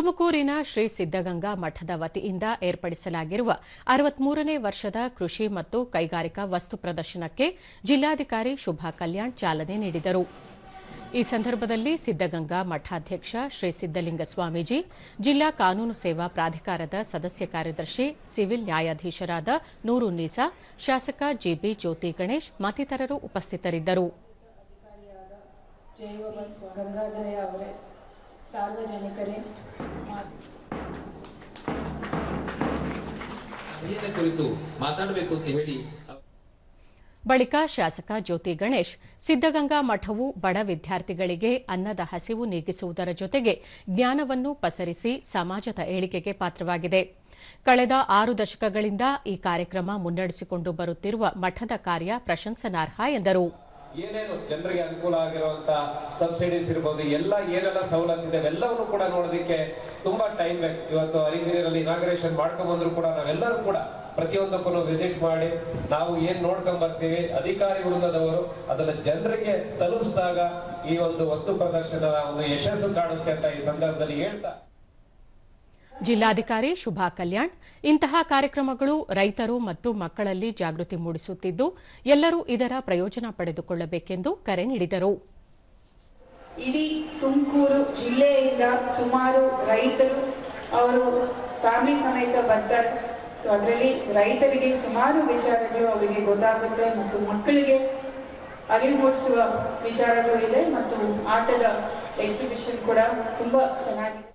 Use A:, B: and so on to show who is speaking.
A: ತುಮಕೂರಿನ ಶ್ರೀ ಸಿದ್ದಗಂಗಾ ಮಠದ ವತಿಯಿಂದ ಏರ್ಪಡಿಸಲಾಗಿರುವ ಅರವತ್ಮೂರನೇ ವರ್ಷದ ಕೃಷಿ ಮತ್ತು ಕೈಗಾರಿಕಾ ವಸ್ತು ಪ್ರದರ್ಶನಕ್ಕೆ ಜಿಲ್ಲಾಧಿಕಾರಿ ಶುಭಾ ಕಲ್ಯಾಣ್ ಚಾಲನೆ ನೀಡಿದರು. ಈ ಸಂದರ್ಭದಲ್ಲಿ ಸಿದ್ದಗಂಗಾ ಮಠಾಧ್ಯಕ್ಷ ಶ್ರೀ ಸಿದ್ದಲಿಂಗ ಸ್ವಾಮೀಜಿ, ಜಿಲ್ಲಾ ಕಾನೂನು ಸೇವಾ ಪ್ರಾಧಿಕಾರದ ಸದಸ್ಯ ಕಾರ್ಯದರ್ಶಿ, ಸಿವಿಲ್ ನ್ಯಾಯಾಧೀಶರಾದ ನೂರುನ್ನೀಸಾ ಶಾಸಕ ಜಿಬಿ ಜ್ಯೋತಿ ಗಣೇಶ್ ಮತ್ತಿತರರು ಉಪಸ್ಥಿತರಿದ್ದರು.
B: ಸಾರ್ವಜನಿಕರೇ
A: ಬಳಿಕ ಶಾಸಕ ಜ್ಯೋತಿ ಗಣೇಶ್ ಸಿದ್ದಗಂಗಾ ಮಠವು ಬಡ ವಿದ್ಯಾರ್ಥಿಗಳಿಗೆ ಅನ್ನದ ಹಸಿವು ನೀಗಿಸುವುದರ ಜೊತೆಗೆ ಜ್ಞಾನವನ್ನು ಪಸರಿಸಿ ಸಮಾಜದ ಏಳಿಗೆಗೆ ಪಾತ್ರವಾಗಿದೆ. ಕಳೆದ ಆರು ದಶಕಗಳಿಂದ ಈ ಕಾರ್ಯಕ್ರಮ ಮುನ್ನಡೆಸಿಕೊಂಡು ಬರುತ್ತಿರುವ ಮಠದ ಕಾರ್ಯ ಪ್ರಶಂಸನಾರ್ಹ ಎಂದರು.
C: ಏನೇನು ಜನರಿಗೆ ಅನುಕೂಲ ಆಗಿರುವಂತ ಸಬ್ಸಿಡೀಸ್ ಇರ್ಬೋದು, ಎಲ್ಲ ಏನೆಲ್ಲ ಸವಲತ್ತಿದೆ ಅವೆಲ್ಲವನ್ನು ಕೂಡ ನೋಡೋದಕ್ಕೆ ತುಂಬಾ ಟೈಮ್ ಬೇಕು. ಇವತ್ತು ಅರಿಗಿರಿಯಲ್ಲಿ ಇನಾಗ್ರೇಷನ್ ಮಾಡ್ಕೊಂಡ್ ಬಂದ್ರು ಕೂಡ ನಾವೆಲ್ಲರೂ ಕೂಡ ಪ್ರತಿಯೊಂದಕ್ಕೂ ವಿಸಿಟ್ ಮಾಡಿ, ನಾವು ಏನ್ ನೋಡ್ಕೊಂಡ್ ಬರ್ತೀವಿ, ಅಧಿಕಾರಿ ವೃಂದದವರು ಅದನ್ನ ಜನರಿಗೆ ತಲುಪಿಸಿದಾಗ ಈ ಒಂದು ವಸ್ತು ಪ್ರದರ್ಶನದ ಒಂದು ಯಶಸ್ಸು ಕಾಣುತ್ತೆ ಅಂತ ಈ ಸಂದರ್ಭದಲ್ಲಿ ಹೇಳ್ತಾ
A: ಜಿಲ್ಲಾಧಿಕಾರಿ ಶುಭಾ ಕಲ್ಯಾಣ್, ಇಂತಹ ಕಾರ್ಯಕ್ರಮಗಳು ರೈತರು ಮತ್ತು ಮಕ್ಕಳಲ್ಲಿ ಜಾಗೃತಿ ಮೂಡಿಸುತ್ತಿದ್ದು, ಎಲ್ಲರೂ ಇದರ ಪ್ರಯೋಜನ ಪಡೆದುಕೊಳ್ಳಬೇಕೆಂದು ಕರೆ ನೀಡಿದರು.
B: ಇಡೀ ತುಮಕೂರು ಜಿಲ್ಲೆಯಿಂದ ಸುಮಾರು ರೈತರು ಅವರು ಫ್ಯಾಮಿಲಿ ಸಮೇತ ಬರ್ತಾರೆ. ಸೊ ಅದರಲ್ಲಿ ರೈತರಿಗೆ ಸುಮಾರು ವಿಚಾರಗಳು ಅವರಿಗೆ ಗೊತ್ತಾಗುತ್ತೆ ಮತ್ತು ಮಕ್ಕಳಿಗೆ ಅರಿವು ಮೂಡಿಸುವ ವಿಚಾರಗಳು ಇದೆ ಮತ್ತು ಆಟದ ಎಕ್ಸಿಬಿಷನ್ ಕೂಡ ತುಂಬಾ ಚೆನ್ನಾಗಿದೆ